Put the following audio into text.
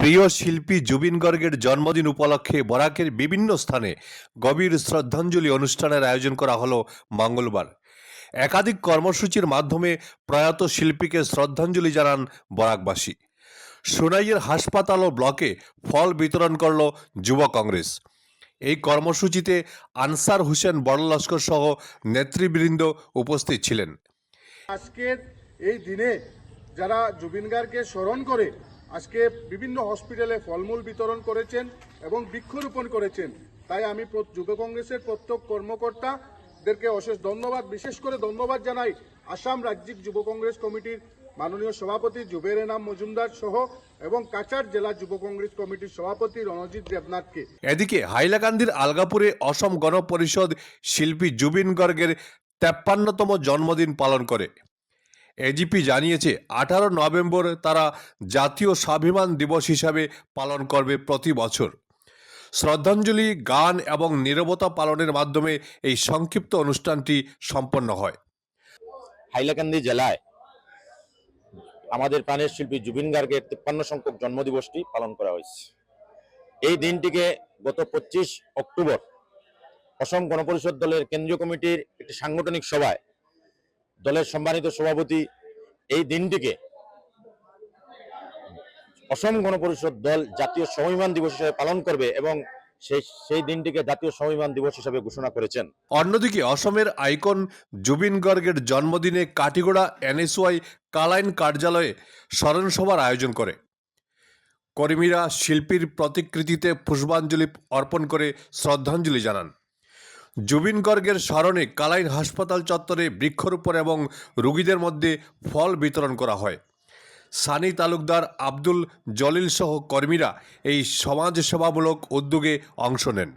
প্রিয় শিল্পী জুবিন গর্গের জন্মদিন উপলক্ষে বরাকের বিভিন্ন স্থানে গভীর শ্রদ্ধাঞ্জলি অনুষ্ঠানের আয়োজন করা হলো মঙ্গলবার। একাধিক কর্মসূচির মাধ্যমে প্রয়াত শিল্পীকে শ্রদ্ধাঞ্জলি জানান বরাকবাসী। সোনাইয়ের হাসপাতাল ও ব্লকে ফল বিতরণ করল যুব কংগ্রেস। এই কর্মসূচিতে আনসার হোসেন বড়লস্কর সহ নেতৃবৃন্দ উপস্থিত ছিলেন। আজকের এই দিনে যারা জুবিন গার্গকে স্মরণ করে আজকে বিভিন্ন হসপিটালে ফলমূল বিতরণ করেছেন এবং বৃক্ষরোপণ করেছেন। তাই আমি যুব কংগ্রেসের প্রত্যেক কর্মকর্তাদেরকে অশেষ ধন্যবাদ, বিশেষ করে ধন্যবাদ জানাই আসাম রাজ্যিক যুব কংগ্রেস কমিটির মাননীয় সভাপতি জুবের এনাম মজুমদার সহ এবং কাছাড় জেলা যুব কংগ্রেস কমিটির সভাপতি রণজিৎ দেবনাথকে। এদিকে হাইলাকান্দির আলগাপুরে অসম গণ পরিষদ শিল্পী জুবিন গর্গের তেপ্পান্নতম জন্মদিন পালন করে। এজিপি জানিয়েছে, আঠারো নভেম্বর তারা জাতীয় স্বাভিমান দিবস হিসাবে পালন করবে প্রতি বছর। শ্রদ্ধাঞ্জলি, গান এবং নীরবতা পালনের মাধ্যমে এই সংক্ষিপ্ত অনুষ্ঠানটি সম্পন্ন হয়। হাইলাকান্দি জেলায় আমাদের প্রাণের শিল্পী জুবিন গার্গের তিপ্পান্ন সংখ্যক জন্মদিবসটি পালন করা হয়েছে। এই দিনটিকে গত পঁচিশ অক্টোবর অসম গণপরিষদ দলের কেন্দ্রীয় কমিটির একটি সাংগঠনিক সভায় দলের সম্মানিত সভাপতি এই দিনটিকে অসম গণপরিষদ দল জাতীয় স্বাভিমান দিবস হিসেবে পালন করবে এবং সেই সেই দিনটিকে জাতীয় স্বাভিমান দিবস হিসেবে ঘোষণা করেছেন। অন্যদিকে অসমের আইকন জুবিন গর্গের জন্মদিনে কাটিগোড়া এনএসওয়াই কালাইন কার্যালয়ে স্মরণসভার আয়োজন করে। কর্মীরা শিল্পীর প্রতিকৃতিতে পুষ্পাঞ্জলি অর্পণ করে শ্রদ্ধাঞ্জলি জানান। জুবিন গর্গের স্মরণে কালাইন হাসপাতাল চত্বরে বৃক্ষরোপণ এবং রোগীদের মধ্যে ফল বিতরণ করা হয়। সানি তালুকদার আব্দুল জলিল সহ কর্মীরা এই সমাজসেবামূলক উদ্যোগে অংশ নেন।